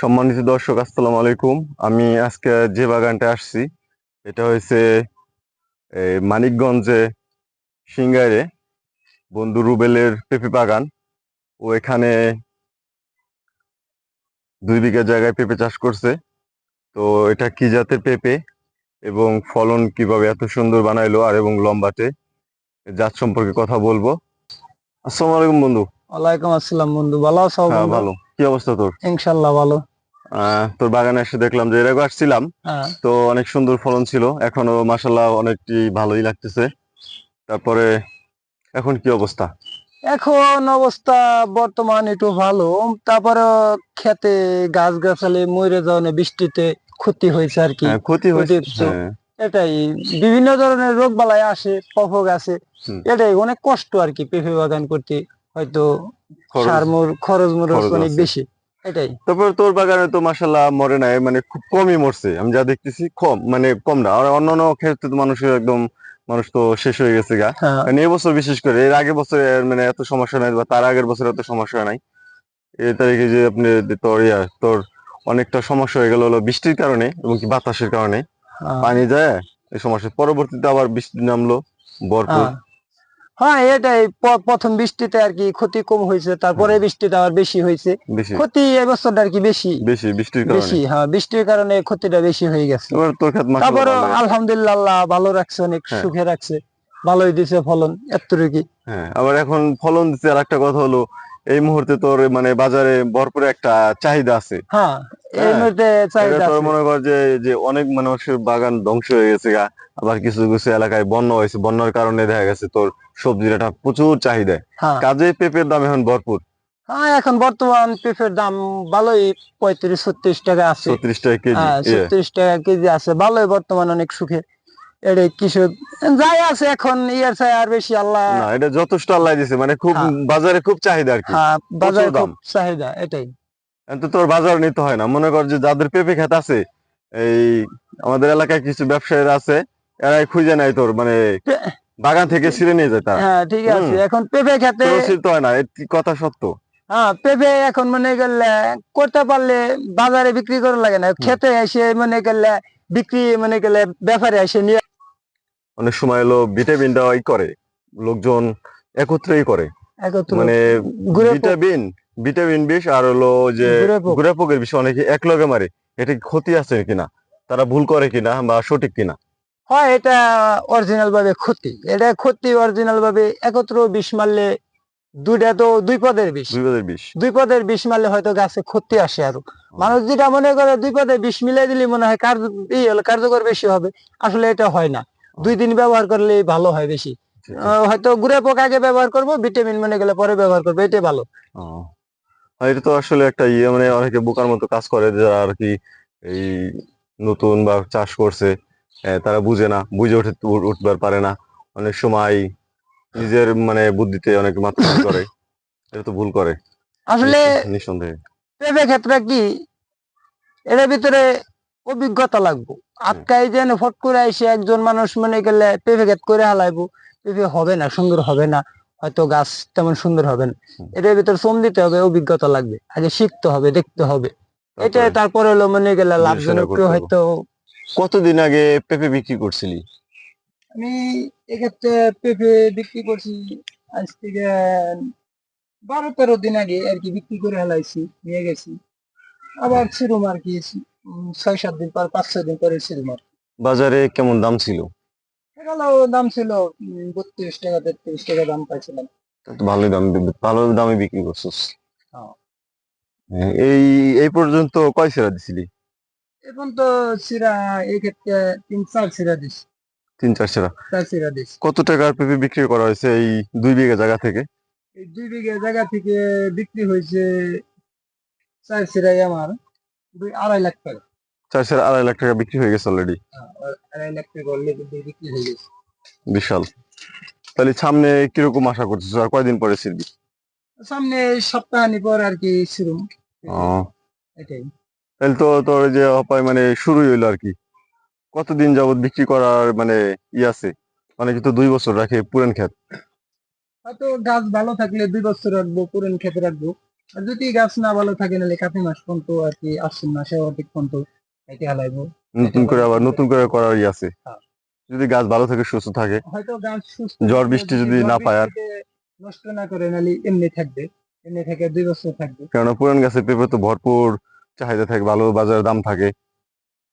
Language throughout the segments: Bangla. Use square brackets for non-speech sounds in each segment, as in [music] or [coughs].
সম্মানিত দর্শক আসসালামু আলাইকুম। আমি আজকে যে বাগানটা আসছি এটা হয়েছে মানিকগঞ্জে সিঙ্গারে বন্ধু রুবেলের পেঁপে বাগান। ও এখানে দুই বিঘা জায়গায় পেঁপে চাষ করছে। তো এটা কি জাতের পেঁপে এবং ফলন কীভাবে এত সুন্দর বানাইলো আর এবং লম্বাটে জাত সম্পর্কে কথা বলব। আসসালামু আলাইকুম বন্ধু। ওয়ালাইকুম আসসালাম বন্ধু ভালো আছো হ্যাঁ ভালো। কি অবস্থা তোর? ইনশাল্লাহ ভালো। তোর বাগানে এসে দেখলাম যে এর আগে আসছিলাম। হ্যাঁ। তো অনেক সুন্দর ফলন ছিল। এখনও মাসাল্লাহ অনেকটি ভালোই লাগতেছে। তারপরে এখন কি অবস্থা? এখন অবস্থা বর্তমান একটু ভালো। তারপরে খেতে গাছ গাছালি মরে যাওয়া বৃষ্টিতে ক্ষতি হয়েছে আর কি। হ্যাঁ, ক্ষতি হয়েছে হ্যাঁ, এটাই। বিভিন্ন ধরনের রোগ বালাই আসে পফক আছে এটাই অনেক কষ্ট আর কি পেঁপে বাগান করতে। হয়তো সার মোর খরচ মরচ অনেক বেশি। এটাই। তারপর তোর বাগানে তো মাসাল্লাহ মরে নাই মানে খুব কমই মরছে। আমি যা দেখতেছি কম মানে কম না। আর অন্যান্য ক্ষেত্রে তো মানুষের একদম মানুষ তো শেষ হয়ে গেছে গা। হ্যাঁ। মানে এবছর বিশেষ করে এর আগের বছরে মানে এত সমস্যা নাই বা তার আগের বছর এত সমস্যা নাই। এই তারিখে যে আপনি তোর ইয়া তোর অনেকটা সমস্যা হয়ে গেল হলো বৃষ্টির কারণে এবং কি বাতাসের কারণে। হ্যাঁ। পানি যায় এই সমস্যা। পরবর্তীতে আবার বৃষ্টি নামলো ভরপুর। হ্যাঁ। হ্যাঁ এটাই প্রথম বৃষ্টিতে আর কি ক্ষতি কম হয়েছে তারপরে বৃষ্টিতে আবার বেশি হয়েছে। ক্ষতি এবছর আর কি বেশি। বেশি বৃষ্টির কারণে। বেশি হ্যাঁ বৃষ্টির কারণে ক্ষতিটা বেশি হয়ে গেছে। তারপরে আলহামদুলিল্লাহ ভালো রাখছে অনেক হ্যাঁ। সুখে রাখছে। ভালোই দিছে ফলন এতটুকু হ্যাঁ আবার এখন ফলন দিচ্ছে আর একটা কথা হলো এই মুহূর্তে তোর মানে বাজারে ভরপুর একটা চাহিদা আছে। হ্যাঁ এই হ্যাঁ, চাহিদা তোর মনে কর যে যে অনেক মানুষের বাগান ধ্বংস হয়ে গেছে গা আবার কিছু কিছু এলাকায় বন্যা হয়েছে। বন্যার কারণে দেখা গেছে তোর সবজির একটা প্রচুর চাহিদা। হ্যাঁ। কাজে পেঁপের দাম এখন ভরপুর। হ্যাঁ এখন বর্তমান পেঁপের দাম ভালোই পঁয়ত্রিশ ছত্রিশ টাকা আছে। ছত্রিশ টাকা কেজি ইয়ে। ছত্রিশ টাকা কেজি আছে ভালোই বর্তমান অনেক সুখে। যাই আছে এখন ইয়ার চাই আর বেশি আল্লাহ। না এটা যথেষ্ট আল্লাহ দিছে মানে খুব হ্যাঁ। বাজারে খুব চাহিদা আর কি। হ্যাঁ বাজারে খুব চাহিদা এটাই। কিন্তু তোর বাজার নিতে হয় না। মনে কর যে যাদের পেঁপে খেত আছে এই আমাদের এলাকায় কিছু ব্যবসায়ীরা আছে এরাই খুঁজে নেয় তোর মানে বাগান থেকে ছিঁড়ে নিয়ে যায় তারা। হ্যাঁ ঠিক আছে। এখন পেঁপে খেতে ছিঁড়তে হয় না কথা সত্য? হ্যাঁ পেঁপে এখন মনে করলে করতে পারলে বাজারে বিক্রি করা লাগে না। খেতে এসে মনে করলে বিক্রি মনে করলে ব্যাপারে এসে নিয়ে অনেক সময় হলো ভিটামিন দেওয়াই করে লোকজন একত্রেই করে। মানে ভিটামিন ভিটামিন বিষ আর হলো যে ঘুরে পোক। গুড়া পোকের বিষ অনেকে এক লগে মারে এটা ক্ষতি আছে কিনা তারা ভুল করে কিনা বা সঠিক কিনা? হয় এটা অরিজিনাল ভাবে ক্ষতি। এটা ক্ষতি অরিজিনাল ভাবে একত্র বিষ মারলে দুইটা তো দুই পদের বিষ। দুই বাদের বিষ। দুই পদের বিষ মারলে হয়তো গাছে ক্ষতি আসে আরও। মানুষ যেটা মনে করে দুই পদে বিষ মিলাই দিলে মনে হয় কার্য কার্যকর বেশি হবে। আসলে এটা হয় না। দুই দিন ব্যবহার করলে ভালো হয় বেশি। আহ, হয়তো গুড়ে পোক আগে ব্যবহার করব ভিটামিন মনে গেলে পরে ব্যবহার করব এটাই ভালো। এটা তো আসলে একটা ইয়ে মানে অনেকে বোকার মতো কাজ করে যারা আর কি এই নতুন বা চাষ করছে তারা বুঝে না বুঝে উঠে উঠবার পারে না। অনেক সময় নিজের মানে বুদ্ধিতে অনেক মাথা [laughs] করে। এটা তো ভুল করে। আসলে নিঃসন্দেহে। পেঁপে ক্ষেত্রে কি এর ভিতরে অভিজ্ঞতা লাগবো। আটকাই যেন ফট করে এসে একজন মানুষ মনে গেলে পেঁপে করে হালাইবো পেঁপে হবে না সুন্দর হবে না হয়তো গাছ তেমন সুন্দর হবে না। এটার ভিতরে শ্রম দিতে হবে অভিজ্ঞতা লাগবে আগে শিখতে হবে দেখতে হবে। এটা তারপরে হলো মনে গেলে লাভজনক হয়তো কতদিন আগে পেঁপে বিক্রি করছিলি? আমি এক্ষেত্রে পেঁপে বিক্রি করছি আজ থেকে বারো তেরো দিন আগে আর কি বিক্রি করে হেলাইছি নিয়ে গেছি। আবার ছিরুম আর কি ছয় সাত দিন পর পাঁচ ছয় দিন পরে আর বাজারে কেমন দাম ছিল? এগুলো দাম ছিল বত্রিশ টাকা তেত্রিশ টাকা দাম পাইছিলাম। ভালোই দাম ভালো দামে বিক্রি করছিস। হ্যাঁ, এই এই পর্যন্ত কয় সেরা দিছিলি? এখন তো সিরা এই ক্ষেত্রে তিন চার সিরা দিস তিন চার সেরা। চার সিরা দিস কত টাকার পেঁপে বিক্রি করা হয়েছে এই দুই বিঘা জায়গা থেকে? এই দুই বিঘা জায়গা থেকে বিক্রি হয়েছে চার সিরাই আমার। দুই আড়াই লাখ টাকা। চার আড়াই লাখ টাকা বিক্রি হয়ে গেছে অলরেডি হ্যাঁ, আড়াই লাখ টাকা অলরেডি বিক্রি হয়ে গেছে। বিশাল। তাহলে সামনে কীরকম আশা করছিস আর কয়দিন পরে ছিড়বি? সামনে সপ্তাহানি পর আর কি শুরু এটাই। তাহলে তো তোর যে অপায় মানে শুরুই হইল আর কি। কতদিন যাবত বিক্রি করার মানে ই আছে? অনেকে তো দুই বছর রাখে পুরান ক্ষেত? হয়তো গাছ ভালো থাকলে দুই বছর রাখব পুরন ক্ষেতে রাখব। যদি গাছ না ভালো থাকে নাহলে কাতি মাস পর্যন্ত আর কি আশ্বিন মাসে অধিক পর্যন্ত এটি হালাইবো। নতুন করে আবার নতুন করে করার ই আছে। হ্যাঁ। যদি গাছ ভালো থাকে সুস্থ থাকে হয়তো গাছ সুস্থ ঝড় বৃষ্টি যদি না পায় আর। নষ্ট না করে নাহলে এমনি থাকবে। এমনি থাকে দুই বছর থাকবে। কেননা পুরান গাছের পেঁপে তো ভরপুর চাহিদা থাকে ভালো বাজারের দাম থাকে।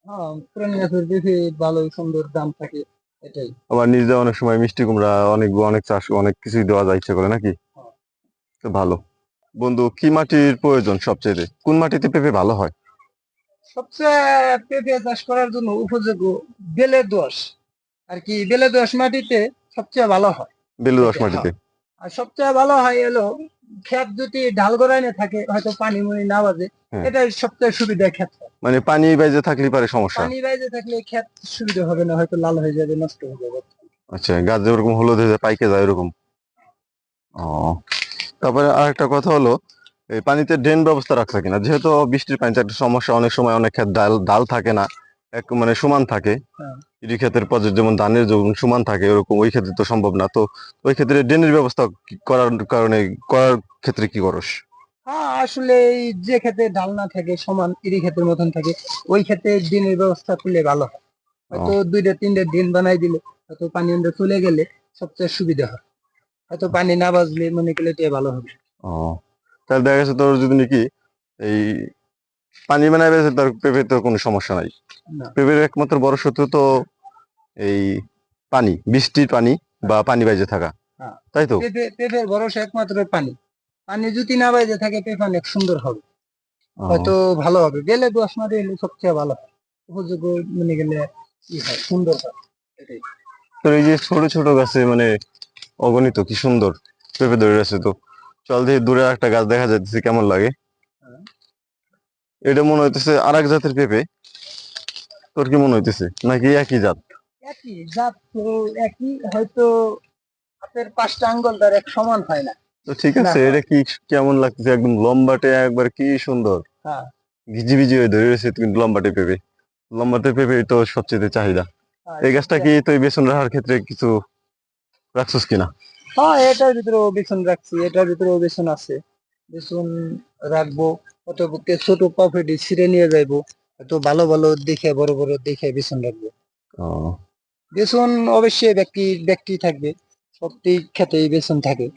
হ্যাঁ পুরান গাছের বেশি ভালো সুন্দর দাম থাকে এটাই। আবার নিজে অনেক সময় মিষ্টি কুমড়া অনেক অনেক চাষ অনেক কিছুই দেওয়া যায় ইচ্ছে করে নাকি? হ্যাঁ। তো ভালো। বন্ধু কি মাটির প্রয়োজন সবচেয়ে কোন মাটিতে পেঁপে ভালো হয়? সবচেয়ে পেঁপে চাষ করার জন্য উপযোগ্য বেলে দোয়াশ। আর কি বেলে দোয়াশ মাটিতে সবচেয়ে ভালো হয়। বেলু পেঁপে, মাটিতে? আর সবচেয়ে ভালো হয় এলো ক্ষেত যদি ঢাল গড়াইনে থাকে হয়তো পানি মুনি না বাজে হ্যাঁ। এটাই সবচেয়ে সুবিধা ক্ষেত মানে পানি বাইজে থাকলে পারে সমস্যা? পানি বাইজে থাকলে ক্ষেত সুবিধা হবে না হয়তো লাল হয়ে যাবে নষ্ট হয়ে যাবে। আচ্ছা গাছ যেরকম হলুদ হয়ে যায় পাইকে যায় এরকম ও তারপরে আরেকটা কথা হলো এই পানিতে ড্রেন ব্যবস্থা রাখছে কিনা? যেহেতু বৃষ্টির পানিতে একটা সমস্যা অনেক সময় অনেক ক্ষেত ডাল ডাল থাকে না এক মানে সমান থাকে। হ্যাঁ। ইরি ক্ষেতের পর্যায়ে যেমন ধানের যেমন সমান থাকে ওরকম ওই ক্ষেত্রে তো সম্ভব না। তো ওই ক্ষেত্রে ড্রেনের ব্যবস্থা করার কারণে করার ক্ষেত্রে কি করস? হ্যাঁ আসলে এই যে ক্ষেতে ডাল না থাকে সমান ইরি ক্ষেতের মতন থাকে ওই ক্ষেতে দিনের ব্যবস্থা করলে ভালো হয়। হয়তো দুইটা তিনটা দিন বানাই দিলে হয়তো পানি চলে গেলে সবচেয়ে সুবিধা হয়। হয়তো পানি না বাজলে মনে করলে এটাই ভালো হবে। ও তাহলে দেখা গেছে তোর যদি নাকি এই পানি মানে বেছে তার পেঁপে তো কোনো সমস্যা নাই। পেঁপের একমাত্র বড় শত্রু তো এই পানি বৃষ্টির পানি বা পানি বাইজে থাকা। হ্যাঁ। তাই তো? পেঁপে পেঁপের ভরসা একমাত্র পানি। পানি যদি না বাইজে থাকে পেঁপে অনেক সুন্দর হবে। হয়তো ভালো হবে। গেলে দোয়াশ মাটি হলে সবচেয়ে ভালো উপযোগ্য মনে গেলে কি হয় সুন্দর হয়। এটাই। তোর এই যে ছোট ছোট গাছে মানে অগণিত কি সুন্দর। পেঁপে ধরে আছে তো। চল দিয়ে দূরে একটা গাছ দেখা যাচ্ছে কেমন লাগে। এটা মনে হইতেছে আর এক জাতের পেঁপে। তোর কি মনে হইতেছে? নাকি একই জাত? একই জাত তো একই হয়তো হাতের পাঁচটা আঙ্গুল তার এক সমান হয় না। তো ঠিক আছে এটা কি কেমন লাগতেছে? একদম লম্বাটে একবার কি সুন্দর। হ্যাঁ। ভিজি ভিজি হয়ে ধরে রয়েছে কিন্তু লম্বাটে পেঁপে। লম্বাটে পেঁপে তো সবচেয়ে চাহিদা। হ্যাঁ, এই গাছটা কি তুই বেসন রাখার ক্ষেত্রে কিছু রাখছিস কিনা? হ্যাঁ এটার ভিতরে বেসন রাখছি এটার ভিতরে বেসন আছে। বেসন রাখব বুকে ছোট পকেটে ছিঁড়ে নিয়ে যাইবো তো ভালো ভালো দেখে বড় বড় দেখে বেসন রাখব। ও, বেসন অবশ্যই ব্যক্তি ব্যক্তি থাকবে প্রত্যেক ক্ষেত্রেই বেসন থাকে।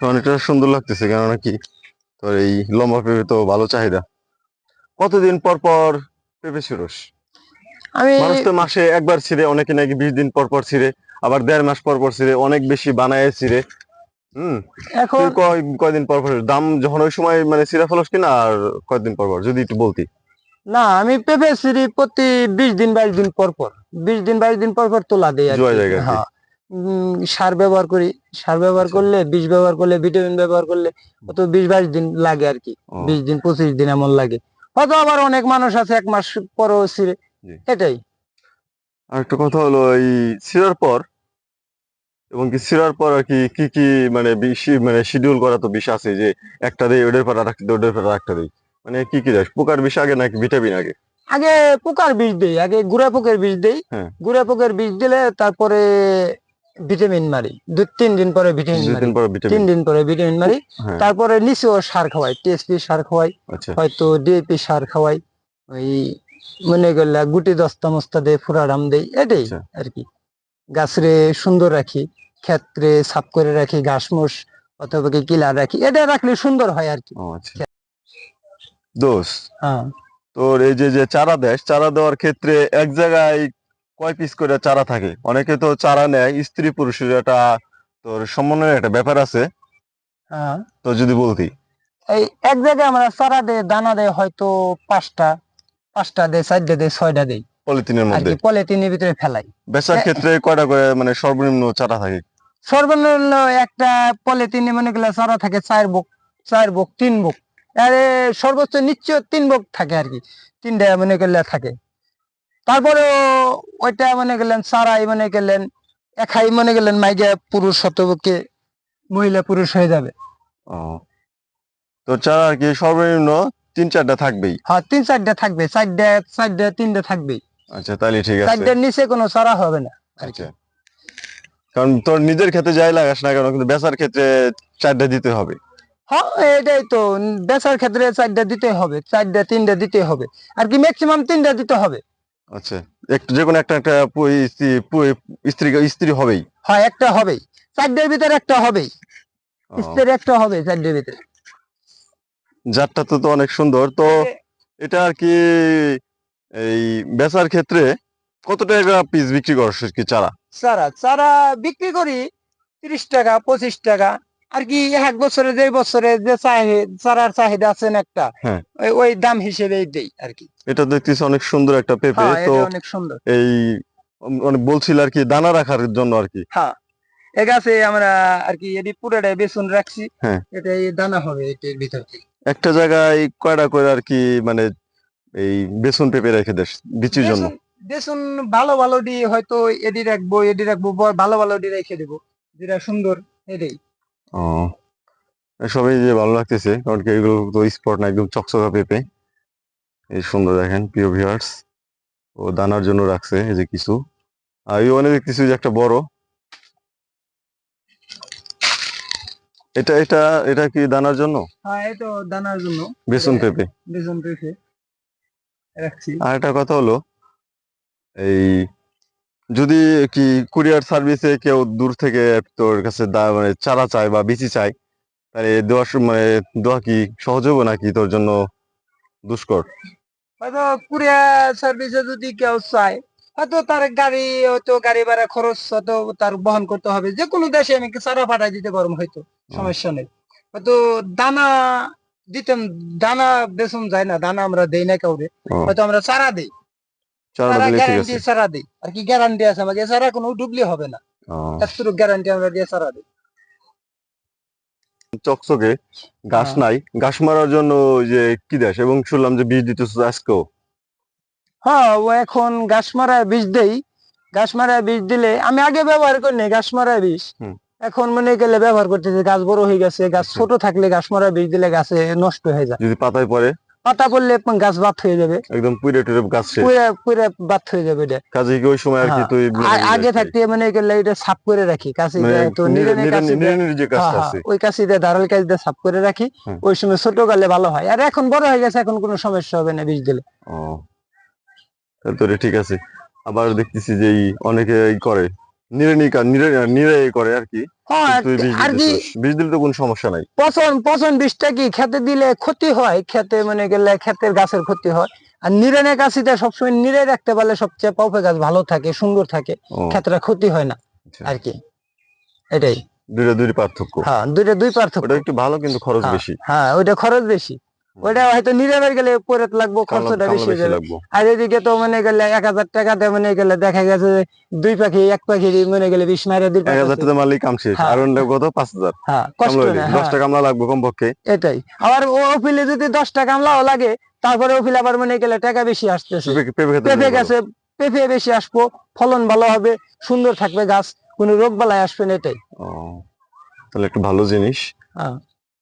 অনেকটা সুন্দর লাগতেছে কেননা কি? তোর এই লম্বা পেঁপে তো ভালো চাহিদা। কতদিন পর পর পেঁপে ছিড়স? আমি মানুষ তো মাসে একবার ছিঁড়ে অনেকে নাকি বিশ দিন পর পর ছিঁড়ে। আবার দেড় মাস পর পর ছিঁড়ে অনেক বেশি বানায় ছিঁড়ে হম? এখন কয় কয়দিন পর পর দাম যখন ওই সময় মানে ছিঁড়া ফেলস কিনা আর কয়দিন পর পর যদি একটু বলতি। না আমি পেঁপে সিঁড়ি প্রতি বিশ দিন বাইশ দিন পর পর। বিশ দিন বাইশ দিন পর পর তোলা দেয়। হ্যাঁ। সার ব্যবহার করি। সার ব্যবহার আচ্ছা। করলে বিষ ব্যবহার করলে ভিটামিন ব্যবহার করলে কত বিশ বাইশ দিন লাগে আর কি। বিশ দিন পঁচিশ দিন এমন লাগে। হয়তো আবার অনেক মানুষ আছে এক মাস পরও সিরে। এটাই। আর একটা কথা হলো এই ছিঁড়ার পর এবং কি ছিঁড়ার পর আর কি কি কি মানে বেশি মানে শিডিউল করা তো বিষ আছে যে একটা দেই ওটার পর আরেকটা দেই ওটার পর আরেকটা দেই? মানে কি কি দেয়? পোকার বিষ আগে নাকি ভিটামিন আগে? আগে পোকার বিষ দেই আগে গুড়া পোকের বিষ দেই। হ্যাঁ। গুড়া পোকের বীজ দিলে তারপরে ভিটামিন মারি। দু তিন দিন পরে ভিটামিন মারি। তিন দিন পরে ভিটামিন মারি। হ্যাঁ। তারপরে নিচেও সার খাওয়াই টিএসপি সার খাওয়াই। আচ্ছা। হয়তো ডিএপি সার খাওয়াই। ওই মনে করলে গুটি দস্তা মস্তা দেয় ফুরাডাম দেই এটাই আচ্ছা। আর কি গাছরে সুন্দর রাখি ক্ষেত্রে সাফ করে রাখি ঘাস মোষ অথবা কি কিলা রাখি এটা রাখলে সুন্দর হয় আর কি আচ্ছা। দোষ হ্যাঁ। তোর এই যে যে চারা দেশ চারা দেওয়ার ক্ষেত্রে এক জায়গায় কয় পিস করে চারা থাকে? অনেকে তো চারা নেয় স্ত্রী পুরুষের একটা তোর সমন্বয়ের একটা ব্যাপার আছে। হ্যাঁ। তো যদি বলতি। এই এক জায়গায় আমরা চারা দেয় দানা দেয় হয়তো পাঁচটা পাঁচটা দেয় চারটা দেয় ছয়টা দেয়। পলিথিনের আর মধ্যে? পলিথিনের ভিতরে ফেলাই। বেচার ক্ষেত্রে কয়টা করে মানে সর্বনিম্ন চারা থাকে? সর্বনিম্ন একটা পলিথিনে মনে করলে চারা থাকে চার বুক চার বুক তিন বুক। আরে সর্বোচ্চ নিশ্চয় তিন বুক থাকে আর কি তিনটা মনে করলে থাকে। তারপরে ওইটা মনে করলেন চারাই মনে করলেন একাই মনে করলেন মাইগা পুরুষ শতবুকে মহিলা পুরুষ হয়ে যাবে। ও। তো চারা আর কি সর্বনিম্ন তিন চারটা থাকবেই? হ্যাঁ তিন চারটা থাকবে চারটা চারটা তিনটা থাকবে আচ্ছা তাহলে ঠিক আছে। চারটার নিচে কোনো চারা হবে না আচ্ছা। কারণ তোর নিজের ক্ষেত্রে যাই লাগাস না কেন কিন্তু বেচার ক্ষেত্রে চারটা দিতে হবে। হ্যাঁ এটাই তো। বেচার ক্ষেত্রে চারটা দিতে হবে চারটা তিনটা দিতে হবে। আর কি ম্যাক্সিমাম তিনটা দিতে হবে। আচ্ছা একটু যে কোনো একটা একটা স্ত্রী স্ত্রী হবেই। হয় একটা হবেই। চারটার ভিতরে একটা হবেই। স্ত্রীর একটা হবে চারটার ভিতরে। জাতটা তো তো অনেক সুন্দর। তো এটা আর কি এই বেচার ক্ষেত্রে কত টাকা পিস বিক্রি করছ কি চারা? চারা চারা বিক্রি করি তিরিশ টাকা পঁচিশ টাকা। আর কি এক বছরে যে বছরে যে চারার চাহিদা আছেন একটা হ্যাঁ। ওই- দাম হিসেবেই দেই আর কি। এটা দেখতেছি অনেক সুন্দর একটা পেঁপে হ্যাঁ তো এটা অনেক সুন্দর। এই অনেক বলছিল আর কি দানা রাখার জন্য আর কি। হ্যাঁ এ গাছে আমরা আর কি এটি পুরোটাই বেসন রাখছি। হ্যাঁ। এটাই দানা হবে এটির ভিতর থেকে। একটা জায়গায় কয়টা করে আর কি মানে এই বেসন পেঁপে রেখে দেশ বিচির জন্য? বেসন- ভালো ভালো ডি হয়তো এডি রাখব এডি রাখব ভালো ভালো ডি রেখে দেবো যেটা সুন্দর এটাই ও সবাই যে ভালো লাগতেছে কারণ কি এগুলো তো স্পট না একদম চকচকা পেঁপে। এই সুন্দর দেখেন প্রিয় ভিউয়ার্স ও দানার জন্য রাখছে এই যে কিছু। আর এই অনেক দেখতেছি যে একটা বড় এটা এটা এটা কি দানার জন্য? হ্যাঁ তো দানার জন্য। বেসন এটা- পেঁপে। বেসন পেঁপে। রাখছি। আর একটা কথা হলো এই যদি কি কুরিয়ার সার্ভিসে কেউ দূর থেকে তোর কাছে মানে চারা চায় বা বিচি চায় তাহলে দেওয়া সু- মানে দেওয়া কি সহজ হবে নাকি তোর জন্য দুষ্কর? হয়তো কুরিয়ার সার্ভিসে যদি কেউ চায় হয়তো তার গাড়ি হয়তো গাড়ি ভাড়া খরচ হয়তো তার বহন করতে হবে। যে কোনো দেশে আমি সারা পাঠাই দিতে পারব হয়তো? সমস্যা নেই। হয়তো দানা দিতাম দানা বেসন যায় না দানা আমরা দেই না কাউরে। হয়তো আমরা চারা দেই। চারা গ্যারান্টি চারা দেই। আর কি গ্যারান্টি আছে? আমাকে চারা কোনো ডুবলি হবে না। এতটুকু গ্যারান্টি আমরা দিয়ে চারা দিই। চকচকে ঘাস হ্যাঁ। নাই। ঘাস মারার জন্য ওই যে কি দেশ এবং শুনলাম যে বীজ দিতেছ আজকেও। হ্যাঁ ও এখন ঘাস মারা বীজ দেই। ঘাস মারা বীজ দিলে আমি আগে ব্যবহার করিনি ঘাস মারা বীজ। এখন মনে গেলে ব্যবহার করতেছে গাছ বড় হয়ে গেছে গাছ আচ্ছা। ছোট থাকলে গাছ মারা বীজ দিলে গাছে নষ্ট হয়ে যায়। যদি পাতায় পড়ে? পাতা পড়লে গাছ বাত হয়ে যাবে। একদম পুড়ে টুড়ে গাছ পুরে পুরে বাত হয়ে যাবে এটা। কাজে কি ওই সময় আর কি হ্যাঁ। তুই আগে থাকতে মানে গেলে এটা সাফ করে রাখি কাছে মানে তো নিরেনে কাছে যে হ্যাঁ, হ্যাঁ, আছে। ওই কাছে দিয়ে ধারাল কাজ দিয়ে সাফ করে রাখি ওই সময় ছোট গালে ভালো হয়। আর এখন বড় হয়ে গেছে এখন কোনো সমস্যা হবে না বীজ দিলে। ও তাহলে ঠিক আছে। আবার দেখতেছি যে অনেকে এই করে। নিড়ানি কাজ নিড়ে নিড়ে করে আর কি। হ্যাঁ তুই বীজ আর কি বীজ দিলে তো কোনো সমস্যা নাই। পচন পচন বিষটা কি খেতে দিলে ক্ষতি হয়? খেতে মানে গেলে ক্ষেতের গাছের ক্ষতি হয়। আর সবসময় রাখতে পারলে সবচেয়ে পাউপে গাছ ভালো থাকে সুন্দর থাকে। ক্ষেতটা ক্ষতি হয় না আচ্ছা। আর কি। এটাই। দুইটা দুই পার্থক্য। হ্যাঁ দুইটা দুই পার্থক্য। ওটা একটু ভালো কিন্তু খরচ হ্যাঁ, বেশি। হ্যাঁ ওইটা খরচ বেশি। ওইটা হয়তো নিরামের গেলে পরে লাগবো খরচটা বেশি হয়ে যাবে। আর এদিকে তো মনে গেলে এক হাজার টাকাতে মনে গেলে দেখা গেছে যে দুই পাখি এক পাখি মনে গেলে বিশ মাইরা দুই এক হাজার টাকা মারলেই কাম শেষ। হ্যাঁ। আর অন্য কত? পাঁচ হাজার। হ্যাঁ। হ্যাঁ, দশটা কামলা লাগবে কমপক্ষে। এটাই। আবার ও ওপিলে যদি দশটা কামলাও লাগে তারপরে ওপিলে আবার মনে গেলে টাকা বেশি আসতেছে। পেঁপে। গাছে পেঁপে বেশি আসব ফলন ভালো হবে সুন্দর থাকবে গাছ কোনো রোগ বালাই আসবে না এটাই। ও, তাহলে একটু ভালো জিনিস। হ্যাঁ।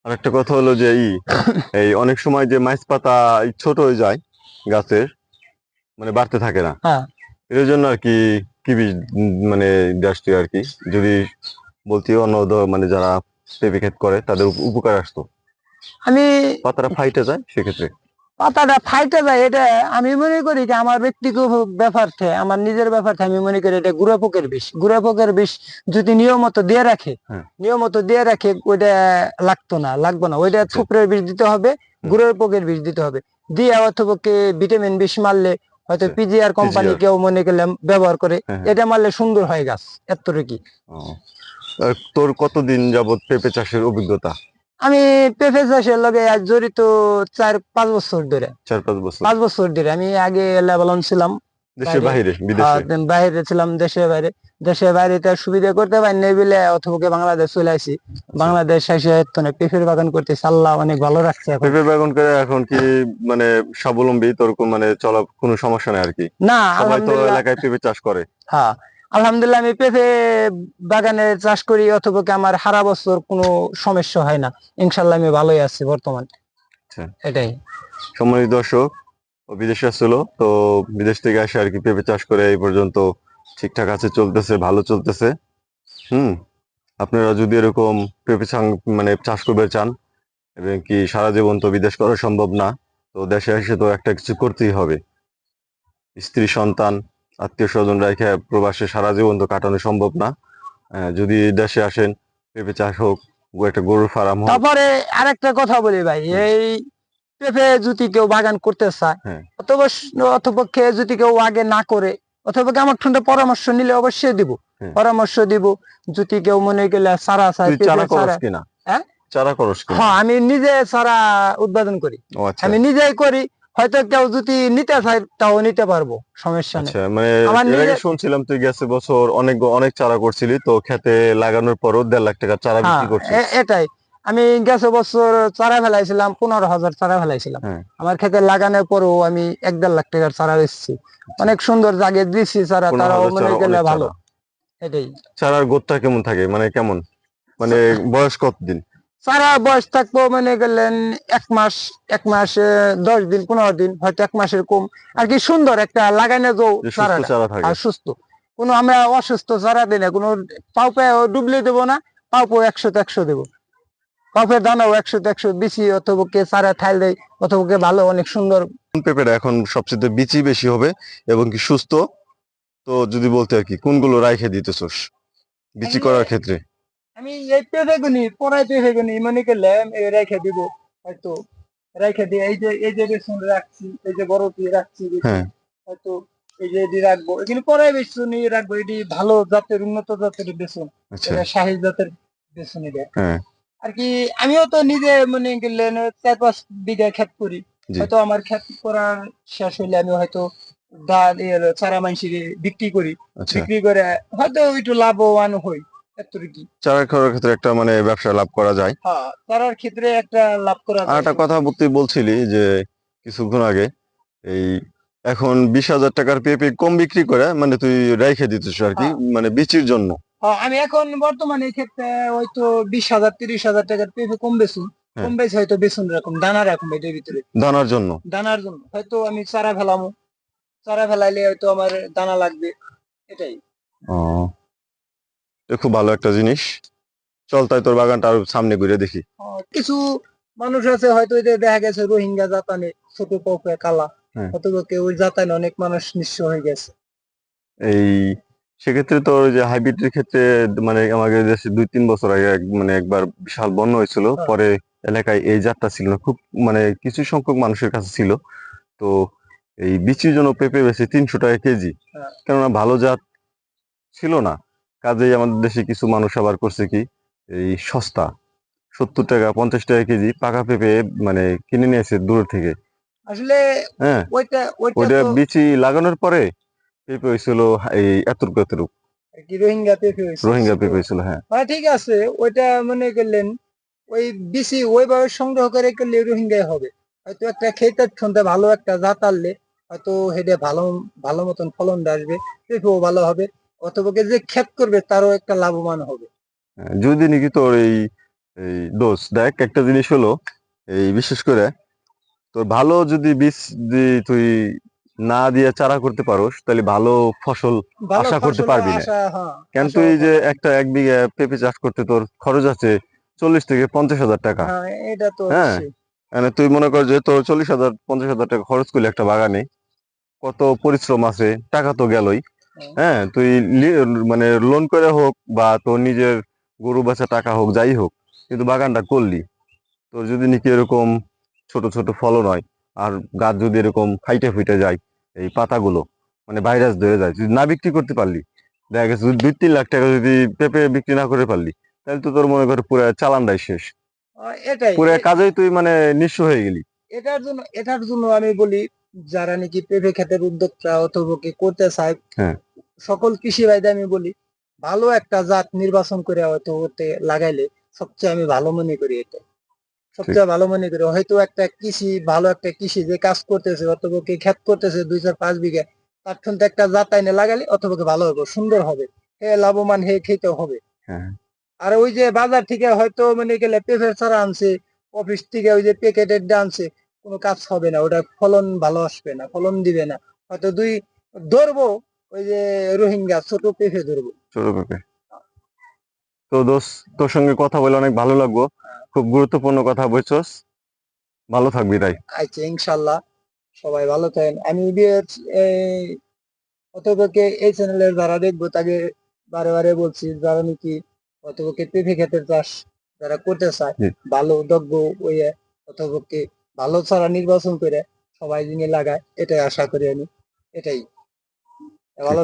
আর একটা কথা হলো যে ই [coughs] এই অনেক সময় যে মাছ পাতা ছোট হয়ে যায় গাছের মানে বাড়তে থাকে না। হ্যাঁ। এর জন্য আর কি কি বীজ মানে ইন্ডাস্ট্রি আর কি যদি বলতি অন্য মানে যারা পেঁপে ক্ষেত করে তাদের উপকার আসতো। আমি পাতাটা ফাইটে যায় সেক্ষেত্রে। পাতাটা ফাইটে যায় এটা আমি মনে করি যে আমার ব্যক্তিগত ব্যাপার থেকে আমার নিজের ব্যাপার থেকে আমি মনে করি এটা গুড়া পোকের বিষ। গুড়া পোকের বিষ যদি নিয়মিত দিয়ে রাখে হ্যাঁ। নিয়মিত দিয়ে রাখে ওইটা লাগতো না লাগবে না। ওইটা। থুপড়ের বিষ দিতে হবে গুড়ের পোকের বিষ দিতে হবে। দিয়ে অথবা ভিটামিন বিষ মারলে হয়তো আচ্ছা, পিজিআর কোম্পানি কেউ মনে করলে ব্যবহার করে হ্যাঁ, হ্যাঁ। এটা মারলে সুন্দর হয় গাছ এতটুকু কি তোর কতদিন যাবত পেঁপে চাষের অভিজ্ঞতা? আমি পেঁপে চাষের লগে আজ জড়িত চার পাঁচ বছর ধরে। চার পাঁচ বছর। পাঁচ বছর ধরে আমি আগে লেবালন ছিলাম। দেশের বাইরে। বাইরে ছিলাম দেশের বাইরে। দেশের বাইরে তো সুবিধা করতে পারি নাই বলে অথবা বাংলাদেশ চলে আসি। বাংলাদেশ এসে তো না পেঁপের বাগান করতে আল্লাহ অনেক ভালো রাখছে এখন। পেঁপে বাগান করে এখন কি মানে স্বাবলম্বী তোর মানে চলা কোনো সমস্যা নেই আর কি? না সবাই তো এলাকায় পেঁপে চাষ করে। হ্যাঁ আলহামদুলিল্লাহ আমি পেঁপে বাগানে চাষ করি অথবা কি আমার সারা বছর কোনো সমস্যা হয় না। ইনশাল্লাহ আমি ভালোই আছি বর্তমান। আচ্ছা। এটাই। সম্মানিত দর্শক ও বিদেশে আসছিল তো বিদেশ থেকে আসে আর কি পেঁপে চাষ করে এই পর্যন্ত ঠিকঠাক আছে চলতেছে ভালো চলতেছে। হুম আপনারা যদি এরকম পেঁপে মানে চাষ করবে চান এবং কি সারা জীবন তো বিদেশ করা সম্ভব না তো দেশে এসে তো একটা কিছু করতেই হবে। স্ত্রী সন্তান আত্মীয় স্বজন রেখে প্রবাসে সারা জীবন তো কাটানো সম্ভব না। যদি দেশে আসেন পেঁপে চাষ হোক একটা গরুর ফার্ম হোক। তারপরে আরেকটা কথা বলি ভাই এই পেঁপে যদি কেউ বাগান করতে চায় হ্যাঁ। অথবা অথপক্ষে যদি কেউ আগে না করে অথবা আমার ঠান্ডা পরামর্শ নিলে অবশ্যই দিব। হ্যাঁ। পরামর্শ দিব যদি কেউ মনে গেলে তুই চারা করস কিনা? হ্যাঁ? চারা করস হ্যাঁ আমি নিজে চারা উৎপাদন করি। আচ্ছা। আমি নিজেই করি হয়তো কেউ যদি নিতে চাই তাও নিতে পারব সমস্যা নেই। আচ্ছা মানে শুনছিলাম তুই গেছে বছর অনেক অনেক চারা করছিলি তো খেতে লাগানোর পরও দেড় লাখ টাকা চারা হ্যাঁ বিক্রি করছিস। এটাই। আমি গেছে বছর চারা ফেলাইছিলাম পনেরো হাজার চারা ফেলাইছিলাম। হ্যাঁ। আমার খেতে লাগানোর পরও আমি এক দেড় লাখ টাকার চারা বেচছি। অনেক সুন্দর জাগে দিচ্ছি চারা তারাও মনে গেলে ভালো। এটাই। চারার গোতটা কেমন থাকে? মানে কেমন? মানে বয়স কতদিন? চারা বয়স থাকব মনে গেলেন এক মাস এক মাস দশ দিন পনেরো দিন হয়তো এক মাসের কম। আর কি সুন্দর একটা লাগানো যাও আর সুস্থ। কোনো আমরা অসুস্থ চারা দিই না কোনো পাও পায়ে ডুবলে দেবো না পাও পাও একশো একশো দেবো। পাপের দানাও একশো একশো বেশি অথবা কে চারা ঠাইল দেয় অথবা কে ভালো অনেক সুন্দর। পেঁপেটা এখন সবচেয়ে বিচি বেশি হবে এবং কি সুস্থ? তো যদি বলতে আর কি কোনগুলো রাইখে দিতেছস? বিচি করার ক্ষেত্রে। আমি এই পেঁপে গুনি পড়াই পেঁপে গুনি মনে করলে রেখে দিব হয়তো। রেখে দিয়ে এই যে এই যে বেসন রাখছি এই যে বড় দিয়ে রাখছি হ্যাঁ। হয়তো এই যে এটি রাখব। এখানে পড়াই বেসন রাখব এটি ভালো জাতের উন্নত জাতের বেসন। আচ্ছা। শাহি জাতের বেসন এটা। হ্যাঁ। আর কি আমিও তো নিজে মনে গেলেন চার পাঁচ বিঘা খেত করি। হয়তো আমার ক্ষেত করার শেষ হইলে আমি হয়তো ডাল চারা মানসিকে বিক্রি করি। আচ্ছা। বিক্রি করে হয়তো একটু লাভবান হই। ক্ষেত্রে একটা মানে ব্যবসা লাভ করা যায়। হ্যাঁ চারার ক্ষেত্রে একটা লাভ করা আর একটা কথা তুই বলছিলি যে কিছুক্ষণ আগে এই এখন বিশ হাজার টাকার পেঁপে কম বিক্রি করে মানে তুই রেখে দিতেছ আর কি হ্যাঁ। মানে বিচির জন্য। হ্যাঁ, আমি এখন বর্তমানে ক্ষেত্রে হয়তো বিশ হাজার তিরিশ হাজার টাকার পেঁপে কম বেচুন। কম বেশি হয়তো বেচুন এরকম দানা রাখুন এটার ভিতরে। দানার জন্য। দানার জন্য। হয়তো আমি চারা ফেলামো। চারা ফেলাইলে হয়তো আমার দানা লাগবে। এটাই। ও। খুব ভালো একটা জিনিস। চল তাই তোর বাগানটা আরও সামনে ঘুরে দেখি। কিছু মানুষ আছে হয়তো এই যে দেখা গেছে রোহিঙ্গা জাতানে ছোট পপে কালা। হ্যাঁ। অথবা কেউ ওই জাতানে অনেক মানুষ নিঃস্ব হয়ে গেছে। এই সেক্ষেত্রে তোর যে হাইব্রিডের ক্ষেত্রে মানে আমাদের দেশে দুই তিন বছর আগে এক- মানে একবার বিশাল বন্যা হয়েছিল। হ্যাঁ। পরে এলাকায় এই জাতটা ছিল না। খুব মানে কিছু সংখ্যক মানুষের কাছে ছিল। তো এই বিচির জন্য পেঁপে বেশি তিনশো টাকা কেজি। হ্যাঁ। কেননা ভালো জাত ছিল না। কাজেই আমাদের দেশে কিছু মানুষ আবার করছে কি? এই সস্তা। সত্তর টাকা পঞ্চাশ টাকা কেজি পাকা পেঁপে মানে কিনে নিয়েছে দূর থেকে। আসলে হ্যাঁ। ওইটা বিচি লাগানোর পরে পেঁপে হয়েছিল এই এতটুকু এতটুকু। রোহিঙ্গা পেঁপে রোহিঙ্গা পেঁপে হয়েছিল হ্যাঁ। হ্যাঁ ঠিক আছে ওইটা মনে করলেন ওই বিসি ওইভাবে সংগ্রহ করে করলে রোহিঙ্গাই হবে। হয়তো একটা সন্ধ্যা ভালো একটা জাত আনলে হয়তো হেডে ভালো ভালো মতন ফলন আসবে পেঁপেও ভালো হবে। অথবা যে ক্ষেত করবে তারও একটা লাভবান হবে যদি নাকি তোর এই এই দোষ দেখ একটা জিনিস হলো এই বিশেষ করে তোর ভালো যদি বীজ তুই না দিয়ে চারা করতে পারোস তাহলে ভালো ফসল আশা করতে পারবি না। হ্যাঁ, কেন তুই যে একটা এক বিঘা পেঁপে চাষ করতে তোর খরচ আছে চল্লিশ থেকে পঞ্চাশ হাজার টাকা হ্যাঁ এটা তো হ্যাঁ। মানে তুই মনে কর যে তোর চল্লিশ হাজার পঞ্চাশ হাজার টাকা খরচ করলি একটা বাগানে কত পরিশ্রম আছে টাকা তো গেলই হ্যাঁ। হ্যাঁ তুই মানে লোন করে হোক বা তোর নিজের গরু বাছা টাকা হোক যাই হোক কিন্তু বাগানটা করলি তোর যদি নাকি এরকম ছোট ছোট ফলন হয় আর গাছ যদি এরকম ফাইটে ফুইটে যায় এই পাতাগুলো মানে ভাইরাস ধরে যায় যদি না বিক্রি করতে পারলি দেখা গেছে যদি দুই তিন লাখ টাকা যদি পেঁপে বিক্রি না করে পারলি তাহলে তো তোর মনে কর পুরো চালানটাই শেষ এটাই পুরো কাজেই তুই মানে নিঃস্ব হয়ে গেলি এটার জন্য এটার জন্য আমি বলি যারা নাকি পেঁপে ক্ষেতের উদ্যোক্তা অথবা করতে চায় হ্যাঁ। সকল কৃষি ভাইদের আমি বলি ভালো একটা জাত নির্বাচন করে হয়তো ওতে লাগাইলে সবচেয়ে আমি ভালো মনে করি এটা। সবচেয়ে ভালো মনে করি। হয়তো একটা কৃষি ভালো একটা কৃষি যে কাজ করতেছে অথবা কি ক্ষেত করতেছে দুই চার পাঁচ বিঘা তার থেকে একটা জাত আইনে লাগালে অথবা ভালো হবে সুন্দর হবে। হে লাভবান হে খেতে হবে। হ্যাঁ। আর ওই যে বাজার থেকে হয়তো মানে গেলে পেঁপে ছাড়া আনছে অফিস থেকে ওই যে প্যাকেটের আনছে কোনো কাজ হবে না। ওটা ফলন ভালো আসবে না ফলন দিবে না। হয়তো দুই ধরবো ওই যে রোহিঙ্গা ছোট পেঁপে ধরবো। ছোট পেঁপে। তো দোস্ত তোর সঙ্গে কথা বলে অনেক ভালো লাগল। খুব গুরুত্বপূর্ণ কথা বলছস। ভালো থাকবি তাই। আচ্ছা ইনশাল্লাহ। সবাই ভালো থাকেন। আমি এই অতপক্ষে এই চ্যানেলের যারা দেখব তাকে বারে বারে বলছি যারা নাকি অতপক্ষে পেঁপে ক্ষেতের চাষ যারা করতে চায়। ভালো উদ্যোগ্য হয়ে অতপক্ষে ভালো চারা নির্বাচন করে সবাই যিনি লাগায় এটাই আশা করি আমি। এটাই। ভালো